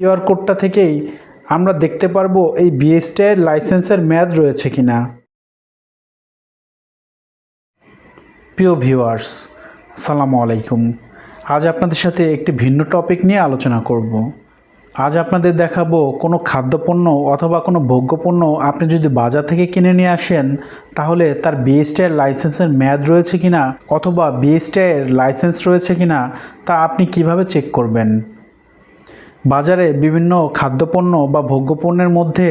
QR কোডটা থেকেই আমরা দেখতে পারব এই বিএসটিআইয়ের লাইসেন্সের মেয়াদ রয়েছে কিনা। প্রিয় ভিউয়ার্স সালামু আলাইকুম। আজ আপনাদের সাথে একটি ভিন্ন টপিক নিয়ে আলোচনা করব। আজ আপনাদের দেখাবো কোনো খাদ্যপণ্য অথবা কোনো ভোগ্যপণ্য আপনি যদি বাজার থেকে কিনে নিয়ে আসেন, তাহলে তার বিএসটিআইয়ের লাইসেন্সের মেয়াদ রয়েছে কিনা অথবা বিএসটিআইয়ের লাইসেন্স রয়েছে কিনা তা আপনি কীভাবে চেক করবেন? বাজারে বিভিন্ন খাদ্যপণ্য বা ভোগ্যপণ্যের মধ্যে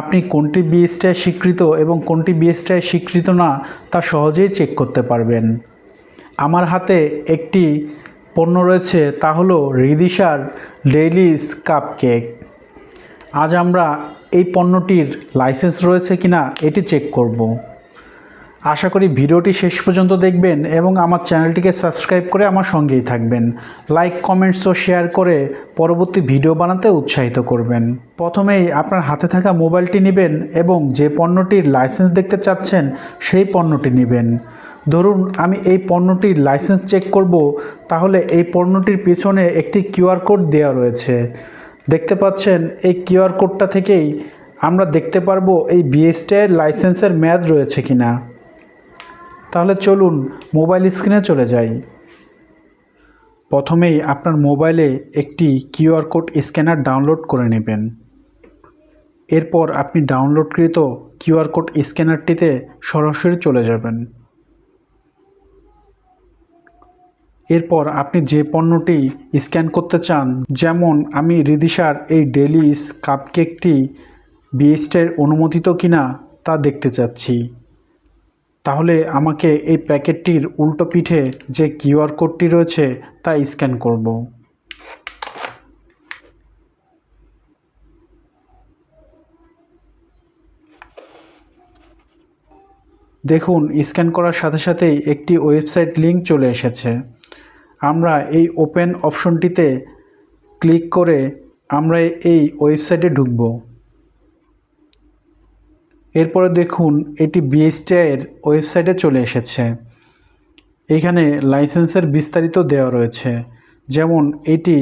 আপনি কোনটি বিএসটিআই স্বীকৃত এবং কোনটি বিএসটিআই স্বীকৃত না, তা সহজেই চেক করতে পারবেন। আমার হাতে একটি পণ্য রয়েছে, তা হলো রিদিশার ডেইলিস কাপ কেক আজ আমরা এই পণ্যটির লাইসেন্স রয়েছে কিনা, এটি চেক করব। আশা করি ভিডিওটি শেষ পর্যন্ত দেখবেন এবং আমার চ্যানেলটিকে সাবস্ক্রাইব করে আমার সঙ্গেই থাকবেন। লাইক কমেন্টস ও শেয়ার করে পরবর্তী ভিডিও বানাতে উৎসাহিত করবেন। প্রথমেই আপনার হাতে থাকা মোবাইলটি নেবেন এবং যে পণ্যটির লাইসেন্স দেখতে চাচ্ছেন সেই পণ্যটি নেবেন। ধরুন, আমি এই পণ্যটির লাইসেন্স চেক করব, তাহলে এই পণ্যটির পিছনে একটি কিউআর কোড দেওয়া রয়েছে। দেখতে পাচ্ছেন, এই কিউআর কোডটা থেকেই আমরা দেখতে পারব এই বিএসটিআইয়ের লাইসেন্সের মেয়াদ রয়েছে কিনা। তাহলে চলুন মোবাইল স্ক্রিনে চলে যাই। প্রথমেই আপনার মোবাইলে একটি কিউআর কোড স্ক্যানার ডাউনলোড করে নেবেন। এরপর আপনি ডাউনলোডকৃত কিউআর কোড স্ক্যানারটিতে সরাসরি চলে যাবেন। এরপর আপনি যে পণ্যটি স্ক্যান করতে চান, যেমন আমি রিদিশার এই ডেলিস কাপকেকটি বিএসটের অনুমোদিত কিনা তা দেখতে চাচ্ছি। তাহলে আমাকে এই প্যাকেটটির উল্টো পিঠে যে কিউআর কোডটি রয়েছে তা স্ক্যান করব। দেখুন, স্ক্যান করার সাথে সাথেই একটি ওয়েবসাইট লিংক চলে এসেছে। আমরা এই ওপেন অপশনটিতে ক্লিক করে আমরা এই ওয়েবসাইটে ঢুকব। এরপরে দেখুন, এটি বিএসটিআইয়ের ওয়েবসাইটে চলে এসেছে। এখানে লাইসেন্সের বিস্তারিত দেওয়া রয়েছে, যেমন এটি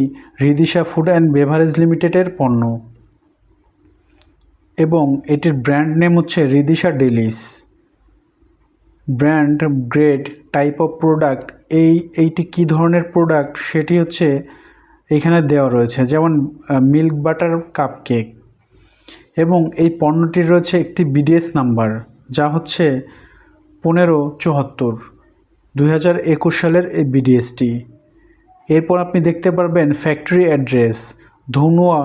রিদিশা ফুড অ্যান্ড বেভারেজ লিমিটেডের পণ্য এবং এটির ব্র্যান্ড নেম হচ্ছে Ridisha Delis brand, grade, type of product, এই, এইটি কী ধরনের প্রোডাক্ট সেটি হচ্ছে এখানে দেওয়া রয়েছে, যেমন মিল্ক বাটার কাপ কেক এবং এই পণ্যটির রয়েছে একটি বিডিএস নাম্বার, যা হচ্ছে পনেরো চুয়াত্তর একুশ সালের এই বিডিএসটি এরপর আপনি দেখতে পারবেন ফ্যাক্টরি অ্যাড্রেস ধনুয়া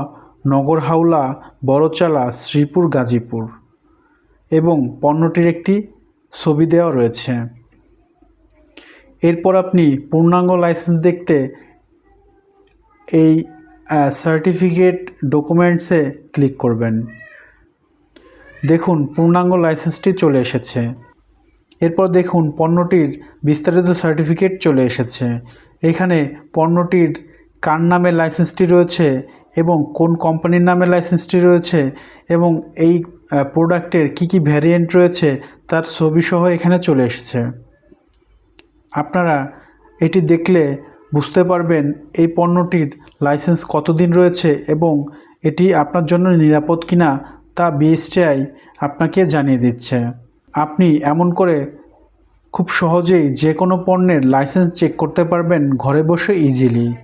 নগরহাওলা বড়চালা, শ্রীপুর, গাজীপুর। এবং পণ্যটির একটি ছবি দেওয়া রয়েছে। এরপর আপনি পূর্ণাঙ্গ লাইসেন্স দেখতে এই সার্টিফিকেট ডকুমেন্টসে ক্লিক করবেন। দেখুন, পূর্ণাঙ্গ লাইসেন্সটি চলে এসেছে। এরপর দেখুন, পণ্যটির বিস্তারিত সার্টিফিকেট চলে এসেছে। এখানে পণ্যটির কার নামে লাইসেন্সটি রয়েছে এবং কোন কোম্পানির নামে লাইসেন্সটি রয়েছে এবং এই প্রোডাক্টের কি কি ভ্যারিয়েন্ট রয়েছে তার ছবিসহ এখানে চলে এসেছে। আপনারা এটি দেখলে বুঝতে পারবেন এই পণ্যটির লাইসেন্স কতদিন রয়েছে এবং এটি আপনার জন্য নিরাপদ কিনা তা বিএসটিআই আপনাকে জানিয়ে দিচ্ছে। আপনি এমন করে খুব সহজেই যে কোনো পণ্যের লাইসেন্স চেক করতে পারবেন ঘরে বসে ইজিলি